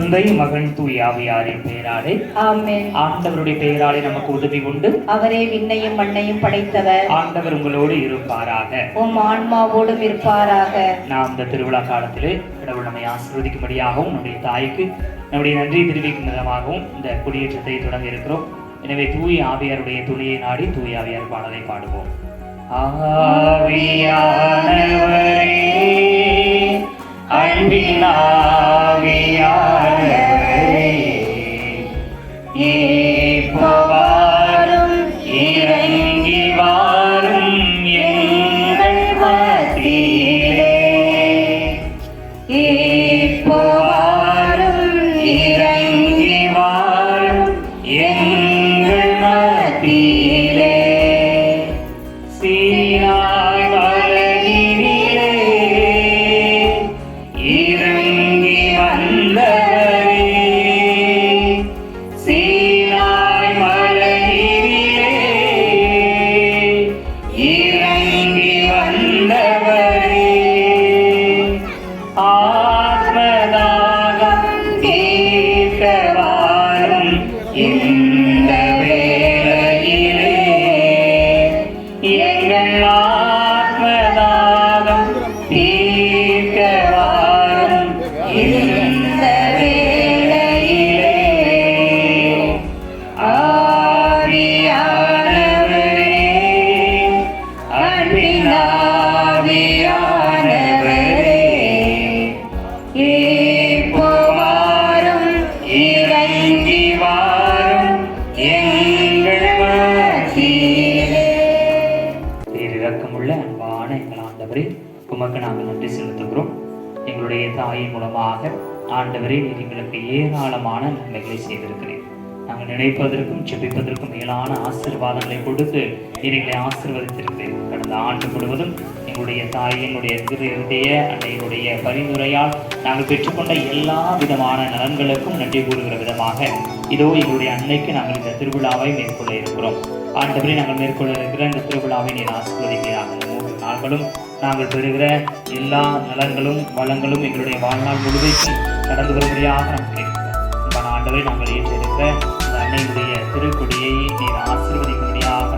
தந்தை மகன் தூய் ஆவியாரின் பெயராலே ஆமென். ஆண்டவருடைய பெயராலே நமக்கு உதவி உண்டு. அவரே விண்ணையும் மண்ணையும் படைத்தவர். ஆண்டவர் உங்களோடு இருப்பாராக. உம் ஆன்மாவோடும் இருப்பாராக. நாம் இந்த திருவிழா காலத்திலே கடவுள் நம்மை ஆசீர்வதிக்கும்படியாகவும் நம்முடைய தாய்க்கு நம்முடைய நன்றியை தெரிவிக்கும் விதமாகவும் இந்த குடியேற்றத்தை தொடங்க இருக்கிறோம். எனவே தூய் ஆவியாருடைய துணையை நாடி தூய் ஆவியார் பாடலை பாடுவோம். ஆவியானவரே அன்பின் எங்களுடைய தாயின் மூலமாக ஆண்டவரே நீர் எங்களுக்கு ஏராளமான நன்மைகளை செய்திருக்கிறேன் நாங்கள் நினைப்பதற்கும் செபிப்பதற்கும் மேலான ஆசிர்வாதங்களை கொடுத்து நீர் எங்களை கடந்த ஆண்டு முழுவதும் எங்களுடைய தாய் எங்களுடைய திருடைய அன்னையினுடைய பரிந்துரையால் நாங்கள் பெற்றுக்கொண்ட எல்லா விதமான நலன்களுக்கும் நன்றி கூறுகிற விதமாக இதோ எங்களுடைய அன்னைக்கு நாங்கள் இந்த திருவிழாவை மேற்கொள்ள இருக்கிறோம். ஆண்டபடி நாங்கள் மேற்கொள்ள இருக்கிற இந்த திருவிழாவை நீர் ஆசிர்வதிக்கிறாங்க மூன்று நாட்களும் நாங்கள் பெறுகிற எல்லா நலன்களும் வளங்களும் எங்களுடைய வாழ்நாள் முழுவதும் கடந்து வரும்படியாக நாம் ஆண்டவரை நாங்கள் ஏற்றிருக்கிற இந்த அன்னையினுடைய திருக்கொடியை நீர் ஆசீர்வதிக்கும்படியாக.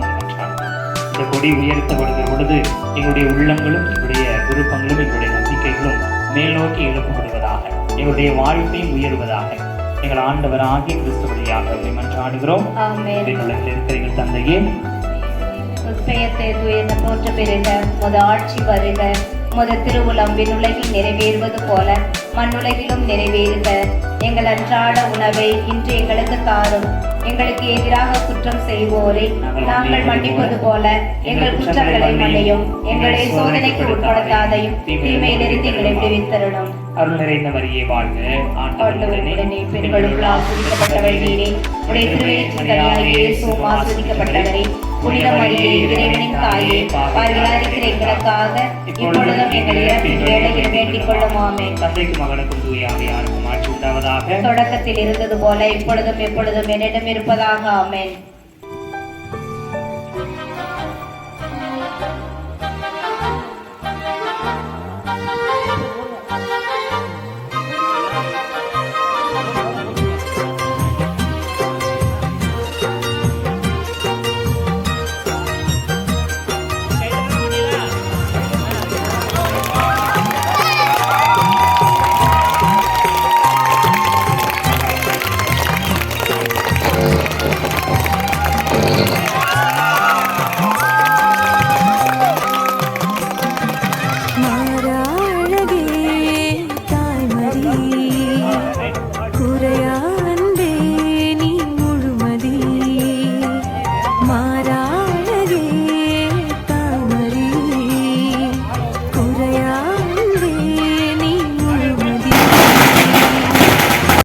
இந்த கொடி உயர்த்தப்படுகிற பொழுது எங்களுடைய உள்ளங்களும் எங்களுடைய விருப்பங்களும் எங்களுடைய நம்பிக்கைகளும் மேல் நோக்கி எழுப்பப்படுவதாக எங்களுடைய வாழ்க்கையும் உயர்வதாக எங்கள் ஆண்டவராகிய கிறிஸ்து வழியாக மன்றாடுகிறோம் இருக்கிற எங்கள் தந்தையே போற்ற பெருக முத ஆட்சி வருக முத திருவுளம் விண்ணுலகில் நிறைவேறுவது போல மண்ணுலகிலும் நிறைவேறுக. எங்கள் அன்றாட உணவை இன்று எங்களுக்கு தாரும். எங்களுக்கு எதிராக குற்றம் செய்வோரை நாங்கள் மன்னிப்பது போல எங்கள் குற்றங்களை மன்னியும். எங்களை சோதனைக்கு உட்படுத்தாதையும் தீமையிலிருந்து எங்களை விடுவித்தரணும் அருள் நிறைந்த வரியே வாழ்க. ஆண்டவருடனே ஆண்டவருடனே பெண்களுக்குள் ஆசிரிக்கப்பட்டவள் நீரே உடைய ஆசிரிக்கப்பட்டவரே புனித மரியே இறைவனின் தாயே பாவிகளாயிருக்கிற எங்களுக்காக இப்பொழுதும் எங்கள் வேளையில் வேண்டிக் கொள்ளும் ஆமென் தந்தைக்கு மகனுக்கும் தூயாவை யாருக்கும் ஆட்சி உண்டாவதாக. தொடக்கத்தில் இருந்தது போல இப்பொழுதும் எப்பொழுதும் என்னிடம் இருப்பதாக. ஆமென்.